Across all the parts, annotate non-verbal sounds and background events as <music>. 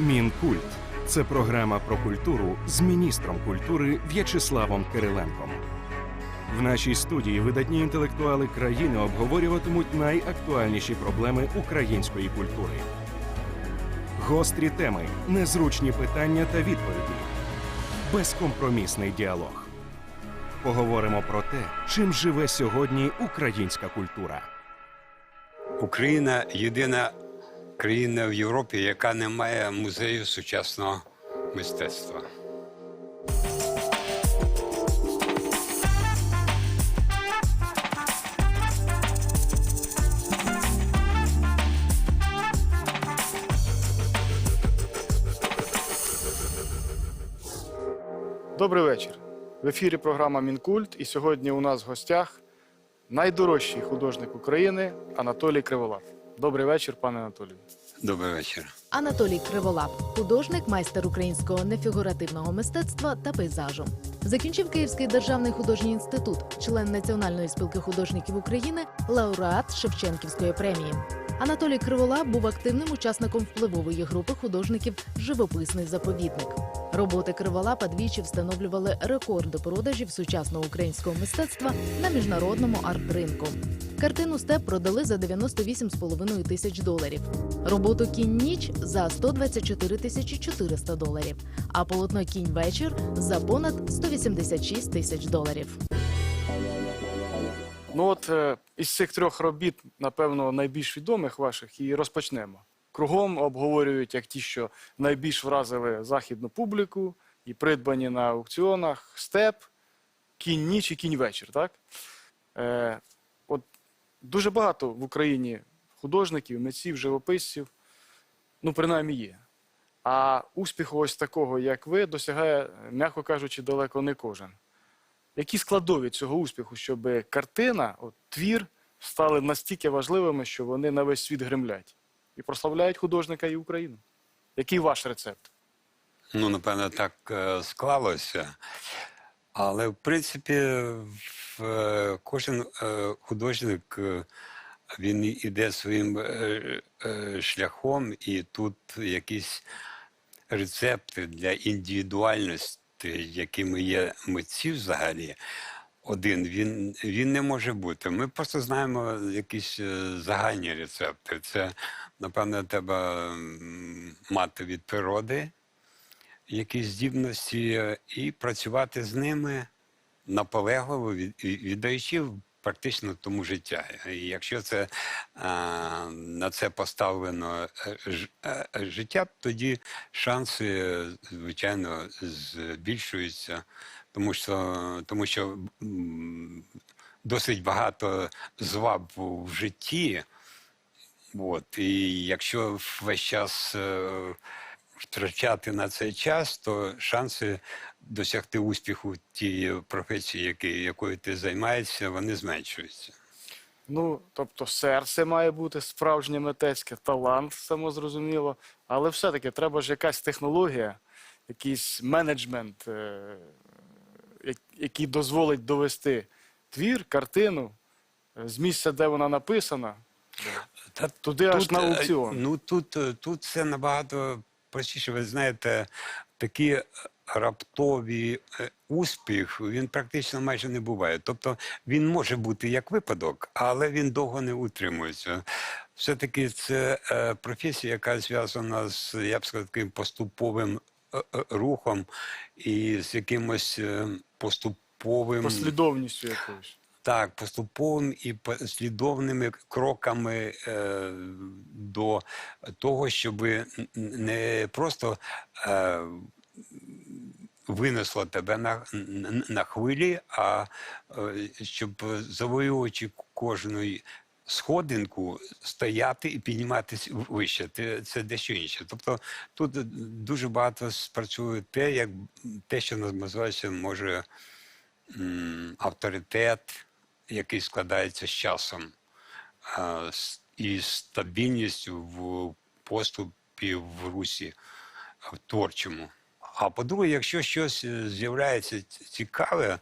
Мінкульт це програма про культуру з міністром культури В'ячеславом Кириленком. В нашій студії видатні інтелектуали країни обговорюватимуть найактуальніші проблеми української культури. Гострі теми, незручні питання та відповіді. Безкомпромісний діалог. Поговоримо про те, чим живе сьогодні українська культура. Україна єдина країна в Європі, яка не має музею сучасного мистецтва. Добрий вечір. В ефірі програма Мінкульт. І сьогодні у нас в гостях найдорожчий художник України Анатолій Криволап. Добрий вечір, пане Анатолію. Добрий вечір. Анатолій Криволап, художник, майстер українського нефігуративного мистецтва та пейзажу. Закінчив Київський державний художній інститут, член Національної спілки художників України, лауреат Шевченківської премії. Анатолій Криволап був активним учасником впливової групи художників Живописний заповідник. Роботи Криволапа двічі встановлювали рекорди продажів сучасного українського мистецтва на міжнародному арт-ринку. Картину Степ продали за 98,5 тисяч доларів. Роботу Кінь ніч за 124 тисячі 400 доларів, а полотно Кінь вечір за понад 186 тисяч доларів. Ну от е, із цих трьох робіт, напевно, найбільш відомих ваших, і розпочнемо. Кругом обговорюють як ті, що найбільш вразили західну публіку і придбані на аукціонах степ, кінь ніч і кінь вечір. Так? Е, дуже багато в Україні художників, митців, живописців, ну, принаймні є. А успіху ось такого, як ви, досягає, м'яко кажучи, далеко не кожен. Які складові цього успіху, щоб картина, от, твір стали настільки важливими, що вони на весь світ гремлять і прославляють художника і Україну? Який ваш рецепт? Ну, напевно, так е, склалося. Але в принципі, е, кожен е, художник е, він іде своїм шляхом, і тут якісь рецепти для індивідуальності, якими є митці взагалі. Один він, він не може бути. Ми просто знаємо якісь загальні рецепти. Це, напевно, треба мати від природи якісь здібності е, і працювати з ними наполегливо, від- віддаючи практично тому життя. І якщо це на це поставлено е, е, життя, тоді шанси, звичайно, збільшуються, тому що, тому що досить багато зваб в житті. От, і якщо весь час втрачати на цей час, то шанси досягти успіху в тій професії, якою ти займаєшся, вони зменшуються. Ну, тобто, серце має бути справжнє митецьке, талант, само зрозуміло. Але все-таки треба ж якась технологія, якийсь менеджмент, е, який дозволить довести твір, картину е, з місця, де вона написана, Та туди аж на е, аукціон. Ну тут, тут це набагато простіше. Ви знаєте, такі раптові е, успіх він практично майже не буває. Тобто він може бути як випадок, але він довго не утримується. Все-таки це е, професія, яка зв'язана з, я б сказав, таким поступовим е, рухом і з якимось поступовим. послідовністю якоюсь. Так, поступовим і послідовними кроками е, до того, щоб не просто е, винесло тебе на, на, хвилі, а е, щоб завоюючи кожну сходинку, стояти і підніматися вище. Це, дещо інше. Тобто тут дуже багато спрацює те, як те, що називається, може авторитет, який складається з часом і стабільністю в поступі в русі в творчому. А по-друге, якщо щось е, з'являється цікаве,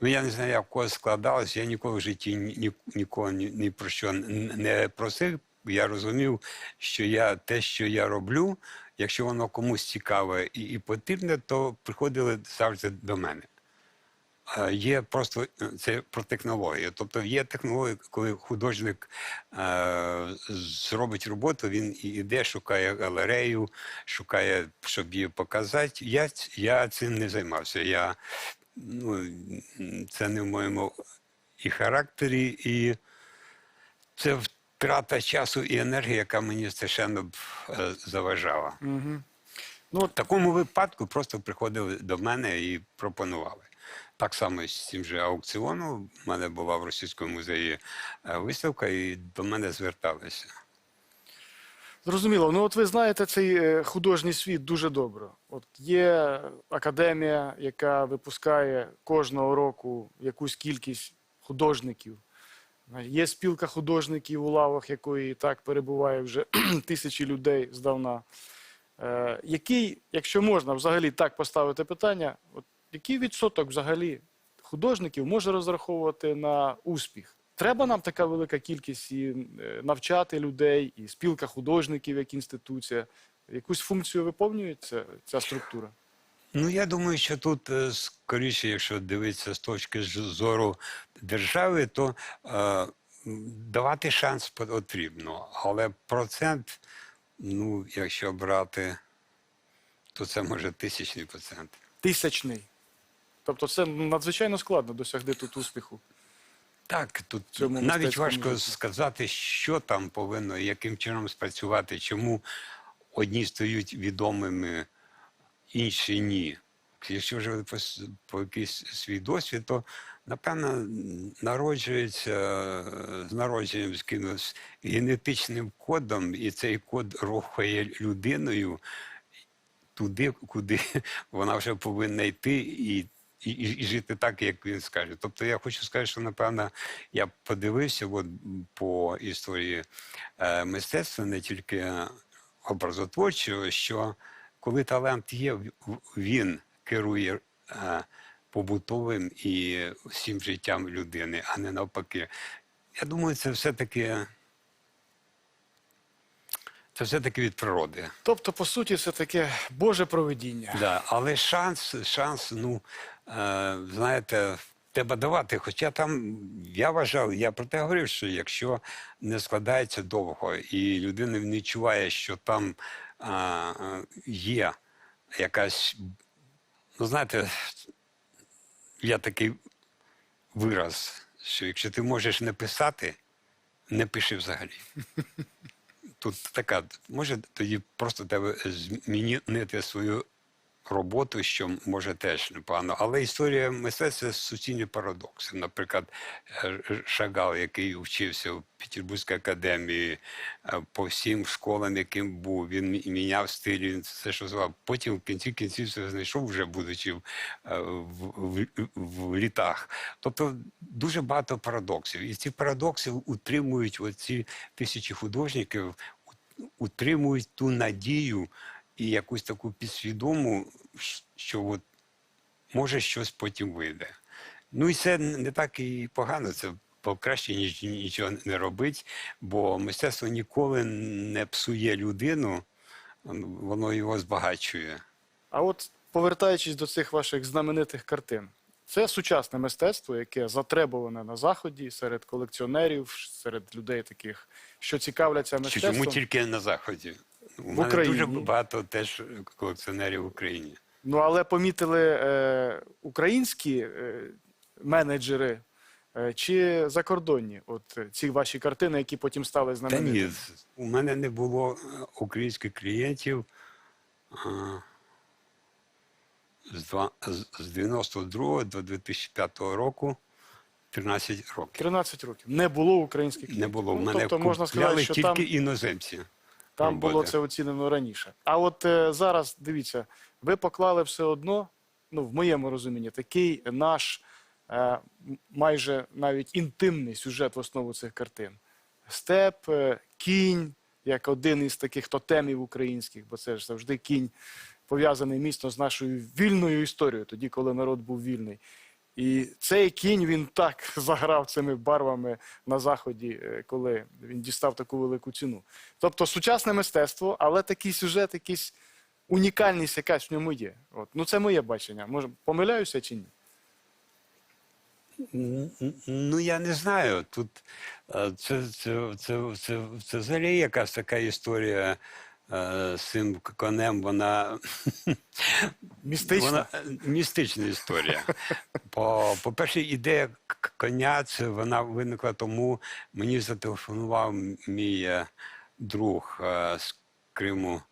ну я не знаю, як в когось складалось, я ніколи в житті ні, ні, нікого ні, ні про що не просив. Я розумів, що я те, що я роблю, якщо воно комусь цікаве і, і потрібне, то приходили завжди до мене. Е, Є просто е, це про технологію. Тобто є технологія, коли художник е, зробить роботу, він і йде, шукає галерею, шукає, щоб її показати. Я, я цим не займався. Я, ну, це не в моєму і характері, і це втрата часу і енергії, яка мені страшенно б, е, заважала. Угу. Ну, В такому випадку просто приходили до мене і пропонували. Так само з цим же аукціоном. У мене була в Російському музеї е, виставка, і до мене зверталися. Зрозуміло. Ну, от ви знаєте цей е, художній світ дуже добре. От є академія, яка випускає кожного року якусь кількість художників. Є спілка художників у лавах, якої і так перебуває вже <clears throat> тисячі людей здавна. Е, який, якщо можна взагалі так поставити питання, от який відсоток взагалі художників може розраховувати на успіх? Треба нам така велика кількість і е, навчати людей, і спілка художників як інституція. Якусь функцію виповнює ця, ця структура? Ну, я думаю, що тут е, скоріше, якщо дивитися з точки зору держави, то е, давати шанс потрібно. Але процент, ну, якщо брати, то це може тисячний процент. Тисячний. Тобто це надзвичайно складно досягти тут успіху. Так, тут цьому навіть важко житті. сказати, що там повинно, яким чином спрацювати, чому одні стають відомими, інші ні. Якщо вже по, по якийсь свій досвід, то напевно народжується з народженням з якимось генетичним кодом, і цей код рухає людиною туди, куди <laughs> вона вже повинна йти і, і, і жити так, як він скаже. Тобто я хочу сказати, що напевно я подивився от, по історії е, мистецтва, не тільки образотворчого, що коли талант є, він керує е, побутовим і всім життям людини, а не навпаки. Я думаю, це все-таки. Це все-таки від природи. Тобто, по суті, це таке Боже провидіння. Да, але шанс, шанс, ну, е, знаєте, треба давати. Хоча там, я вважав, я про те говорив, що якщо не складається довго і людина не відчуває, що там е, є якась, ну, знаєте, є такий вираз, що якщо ти можеш не писати, не пиши взагалі. Тут така, може тоді просто тебе змінити свою роботу, що може теж непогано. Але історія мистецтва суцільні парадокси. Наприклад, е, Шагал, який вчився в Петербурзькій академії, е, по всім школам, яким був, він мі- міняв стиль, він все, що звав. Потім в кінці кінців це знайшов, вже будучи е, в, в, в літах. Тобто дуже багато парадоксів. І ці парадокси утримують оці тисячі художників, утримують ту надію і якусь таку підсвідому, що от може щось потім вийде. Ну і це не так і погано, це покраще, ніж нічого не робить, бо мистецтво ніколи не псує людину, воно його збагачує. А от повертаючись до цих ваших знаменитих картин, це сучасне мистецтво, яке затребуване на заході серед колекціонерів, серед людей таких, що цікавляться мистецтвом. Чому тільки на Заході? У мене Україні. дуже багато теж колекціонерів в Україні. Ну але помітили е, українські е, менеджери е, чи закордонні? От е, ці ваші картини, які потім стали Та знаменитими. ні, з- у мене не було е, українських клієнтів а, з, два, з, з 92 до 2005 року 13 років. 13 років. Не було українських Не клієнтів. було. В Ну, мене тобто можна сказати, купляли що тільки там, іноземці. Там було це оцінено раніше. А от е, зараз, дивіться, ви поклали все одно, ну, в моєму розумінні, такий наш е, майже навіть інтимний сюжет в основу цих картин. Степ, е, кінь, як один із таких тотемів українських, бо це ж завжди кінь пов'язаний міцно з нашою вільною історією, тоді, коли народ був вільний. І цей кінь він так <laughs> заграв цими барвами на заході, е, коли він дістав таку велику ціну. Тобто сучасне мистецтво, але такий сюжет якийсь унікальність якась в ньому є. От. Ну, це моє бачення. Може, помиляюся чи ні? Ну, я не знаю. Тут е, це, це, це, це, це взагалі якась така історія е, цим конем, вона, <laughs> Містична. вона е, містична історія. <laughs> По, по-перше, ідея коня, це вона виникла тому, мені зателефонував мій е, друг е, з Криму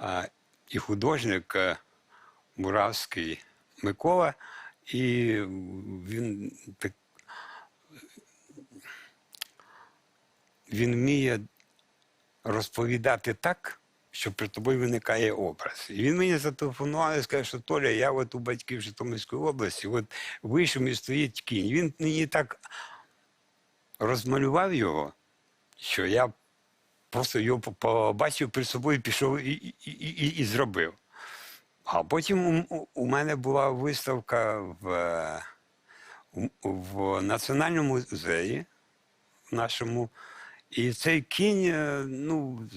е, і художник е, Муравський Микола, і він так. Він вміє розповідати так, що при тобою виникає образ. І він мені зателефонував і сказав, що Толя, я от у батьків Житомирської області, от вийшов і стоїть кінь. Він мені так розмалював його, що я просто його побачив перед собою, пішов і, і, і, і, зробив. А потім у, у мене була виставка в, в Національному музеї нашому. І цей кінь, е, ну,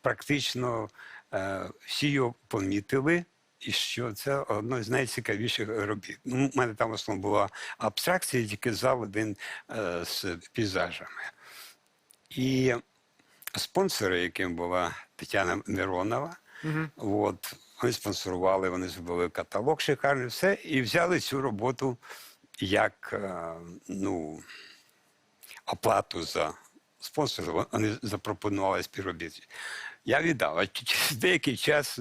практично е, всі його помітили, і що це одно з найцікавіших робіт. Ну, у мене там в основному була абстракція, тільки зал один е, з пейзажами. І спонсори, яким була Тетяна Миронова, от, вони спонсорували, вони зробили каталог шикарний, все, і взяли цю роботу як е, ну, оплату за спонсорів. Вони запропонували співробітність. Я віддав. А через <laughs> деякий час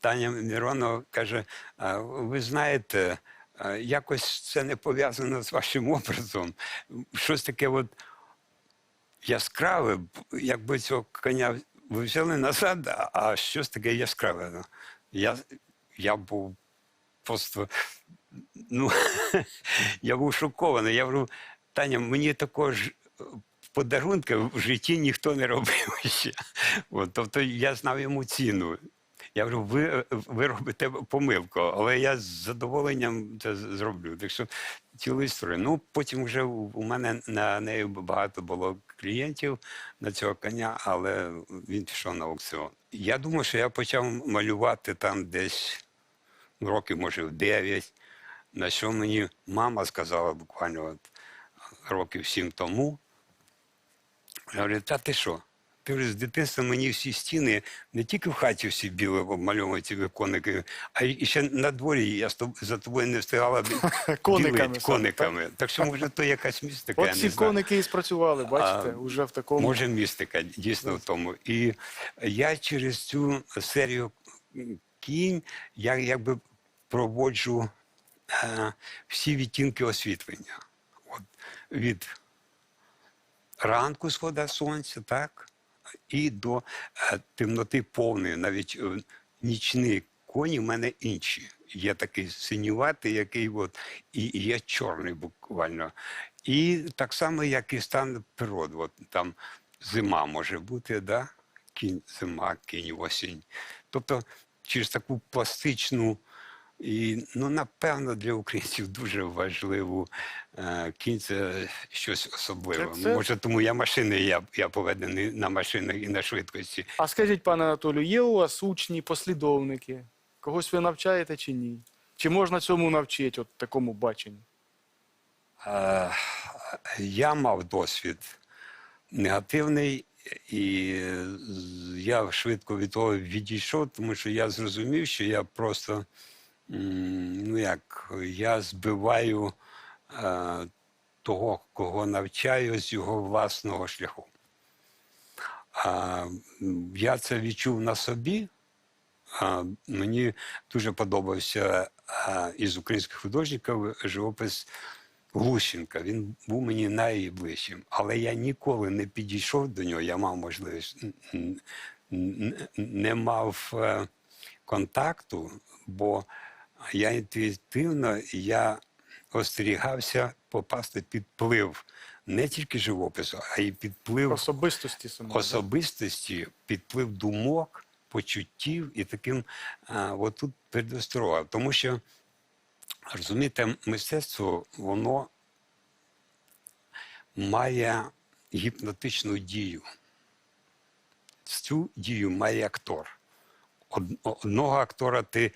Таня Миронова каже: ви знаєте, якось це не пов'язано з вашим образом. Щось таке от яскраве, якби цього коня ви взяли назад, а- щось таке яскраве. Я, я був просто, ну, <laughs> я був шокований. Я говорю, Таня, мені також подарунки в житті ніхто не робив <laughs> ще. От, тобто я знав йому ціну. Я говорю, ви, ви робите помилку, але я з задоволенням це зроблю. Так що цілу історію. Ну, потім вже у у мене на неї багато було клієнтів на цього коня, але він пішов на аукціон. Я думаю, що я почав малювати там десь ну, років, може, в 9, на що мені мама сказала буквально от, років сім тому. Я говорю, та ти що? Ти вже з дитинства мені всі стіни, не тільки в хаті всі білі обмальовані ці коники, а й ще на дворі я за тобою не встигала <laughs> Кониками кониками. Так що, може, то якась містика, От ці коники і спрацювали, бачите, А, уже в такому. Може, містика дійсно в тому. І я через цю серію кінь я якби проводжу всі відтінки освітлення. От, від ранку схода сонця, так, і до е, темноти повної, навіть е, нічні коні в мене інші. Є такий синюватий, який от, і, є чорний буквально. І так само, як і стан природи. От, там зима може бути, да? кінь зима, кінь осінь. Тобто через таку пластичну і, ну, напевно, для українців дуже важливу е, кінь це щось особливе. Це- Може, тому я машини, я, я поведений на машинах і на швидкості. А скажіть, пане Анатолію, є у вас учні, послідовники? Когось ви навчаєте чи ні? Чи можна цьому навчити, от такому баченню? Е, я мав досвід негативний, і я швидко від того відійшов, тому що я зрозумів, що я просто ну як, я збиваю е, того, кого навчаю з його власного шляху. А, я це відчув на собі. А, мені дуже подобався а, із українських художників живопис Глущенка. Він був мені найближчим. Але я ніколи не підійшов до нього, я мав можливість, не мав е, контакту, бо я інтуїтивно я остерігався попасти під вплив не тільки живопису, а й під вплив Особистості самої. да? особистості, підплив думок, почуттів і таким а, отут передосторога. Тому що, розумієте, мистецтво, воно має гіпнотичну дію. Цю дію має актор. одного актора ти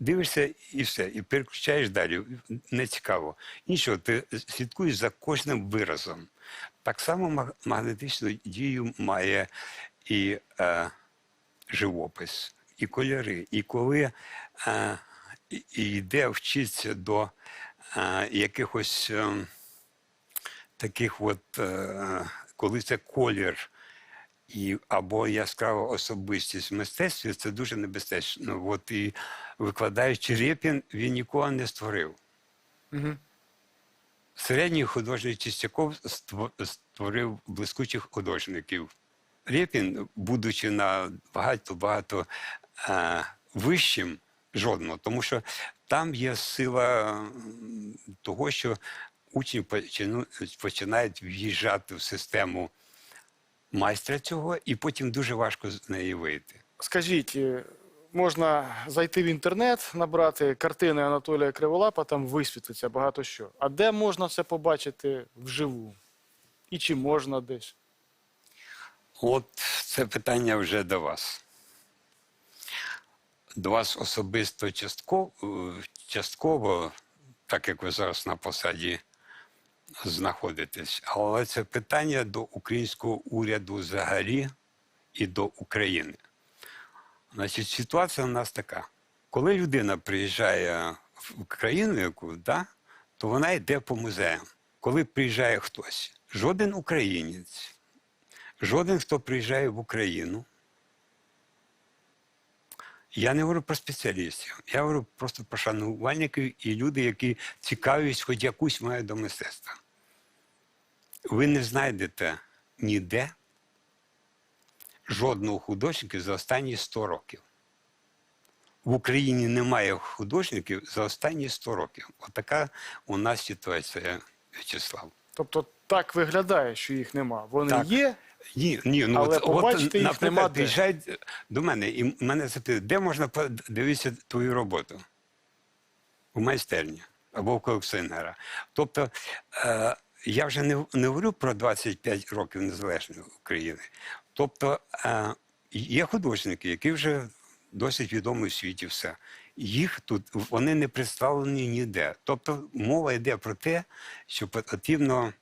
дивишся і все, і переключаєш далі. Не цікаво. Іншого, ти слідкуєш за кожним виразом. Так само магнетичну дію має і е, живопис, і кольори. І коли е, і- йде вчитися до е, якихось е, таких от, е, коли це колір і, або яскрава особистість в мистецтві, це дуже небезпечно. От і викладаючи Рєпін, він нікого не створив. Угу. Середній художник Чистяков створив блискучих художників. Рєпін, будучи на багато-багато е, вищим, жодного, тому що там є сила того, що учні починають в'їжджати в систему майстра цього, і потім дуже важко з неї вийти. Скажіть, е, можна зайти в інтернет, набрати картини Анатолія Криволапа, там висвітлиться багато що. А де можна це побачити вживу? І чи можна десь? От це питання вже до вас. До вас особисто частково, частково, так як ви зараз на посаді знаходитесь, але це питання до українського уряду взагалі і до України. Значить, ситуація у нас така. Коли людина приїжджає в країну яку, да, то вона йде по музеям. Коли приїжджає хтось, жоден українець, жоден, хто приїжджає в Україну. Я не говорю про спеціалістів, я говорю просто про шанувальників і люди, які цікавість хоч якусь мають до мистецтва. Ви не знайдете ніде жодного художника за останні 100 років. В Україні немає художників за останні 100 років. Отака у нас ситуація, В'ячеслав. Тобто так виглядає, що їх нема. Вони Так. є, Ні, ні, ну Але от, побачити їх наприклад, нема де. приїжджають до мене і мене запитують, де можна подивитися твою роботу? У майстерні або в колекціонера. Тобто е, я вже не, не говорю про 25 років незалежної України. Тобто е, є художники, які вже досить відомі в світі все. Їх тут вони не представлені ніде. Тобто мова йде про те, що потрібно,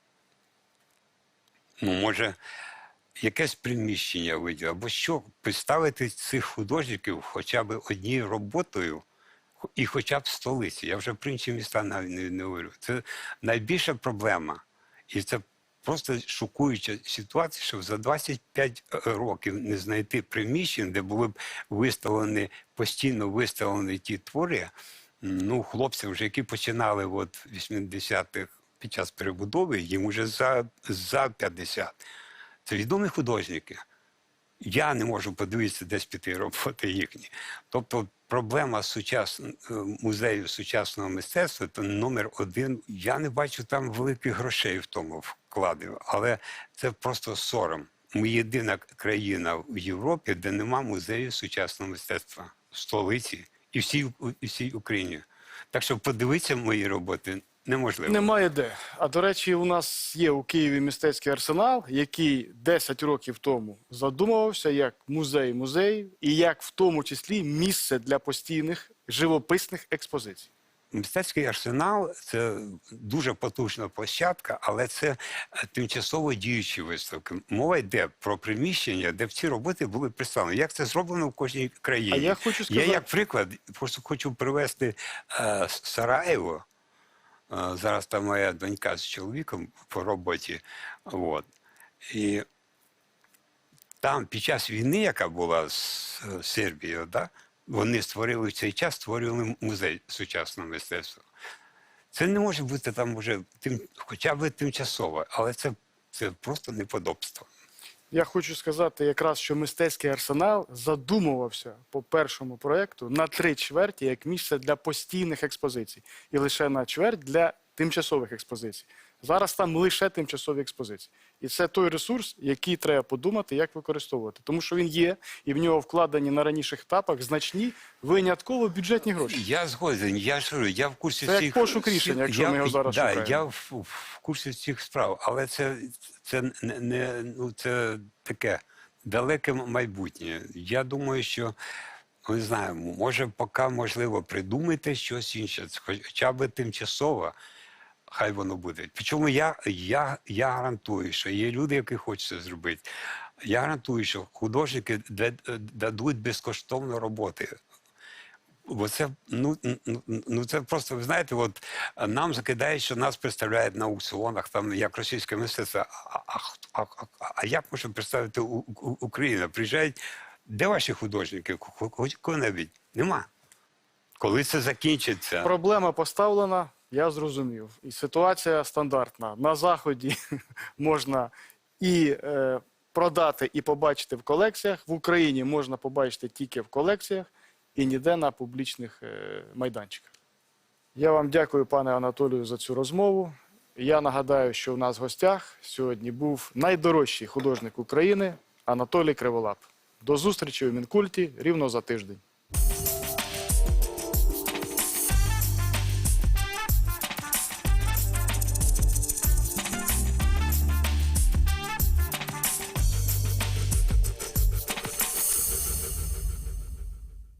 ну, може, якесь приміщення виділити, або що представити цих художників хоча б однією роботою, і хоча б столиці. Я вже про інші міста навіть не говорю. Це найбільша проблема. І це просто шокуюча ситуація, що за 25 років не знайти приміщень, де були б виставлені, постійно виставлені ті твори. Ну, хлопці, вже які починали от 80-х під час перебудови, їм вже за, за 50. Це відомі художники. Я не можу подивитися десь піти роботи їхні. Тобто проблема сучас... е, музею сучасного мистецтва то номер один. Я не бачу там великих грошей в тому вкладів, але це просто сором. Ми єдина країна в Європі, де нема музею сучасного мистецтва в столиці і всій, і всій Україні. Так що подивитися мої роботи неможливо. немає де. А до речі, у нас є у Києві мистецький арсенал, який 10 років тому задумувався як музей музеїв і як в тому числі місце для постійних живописних експозицій. Мистецький арсенал це дуже потужна площадка, але це е, тимчасово діючі виставки. Мова йде про приміщення, де ці роботи були представлені. Як це зроблено в кожній країні? А я хочу Я як приклад, просто хочу привести е, Сараєво. Е, зараз там моя донька з чоловіком по роботі. От. І там під час війни, яка була з е, Сербією, да, вони створили в цей час створювали музей сучасного мистецтва. Це не може бути там уже тим, хоча б тимчасово, але це, це просто неподобство. Я хочу сказати якраз, що мистецький арсенал задумувався по першому проєкту на три чверті як місце для постійних експозицій і лише на чверть для тимчасових експозицій. Зараз там лише тимчасові експозиції. І це той ресурс, який треба подумати, як використовувати. Тому що він є, і в нього вкладені на раніших етапах значні винятково бюджетні гроші. Я згоден, я ж говорю, я в курсі Це як всіх пошук рішення, якщо я, ми його зараз да, шукаємо. Я в, в курсі всіх справ, але це, це не, не ну це таке далеке майбутнє. Я думаю, що не знаю, може, поки можливо придумайте щось інше, хоча б тимчасово. Хай воно буде. Причому я, я, я гарантую, що є люди, які хочуть це зробити. Я гарантую, що художники дадуть безкоштовно роботи. Бо це, ну, ну, ну це просто, ви знаєте, от нам закидають, що нас представляють на аукціонах, там як російське мистецтво. А, а, а, а, як може представити Україна? Приїжджають, де ваші художники? Хоч кого-небудь? Нема. Коли це закінчиться? Проблема поставлена, я зрозумів. І ситуація стандартна. На заході <laughs> можна і е, продати, і побачити в колекціях. В Україні можна побачити тільки в колекціях і ніде на публічних е, майданчиках. Я вам дякую, пане Анатолію, за цю розмову. Я нагадаю, що у нас в гостях сьогодні був найдорожчий художник України Анатолій Криволап. До зустрічі у Мінкульті рівно за тиждень.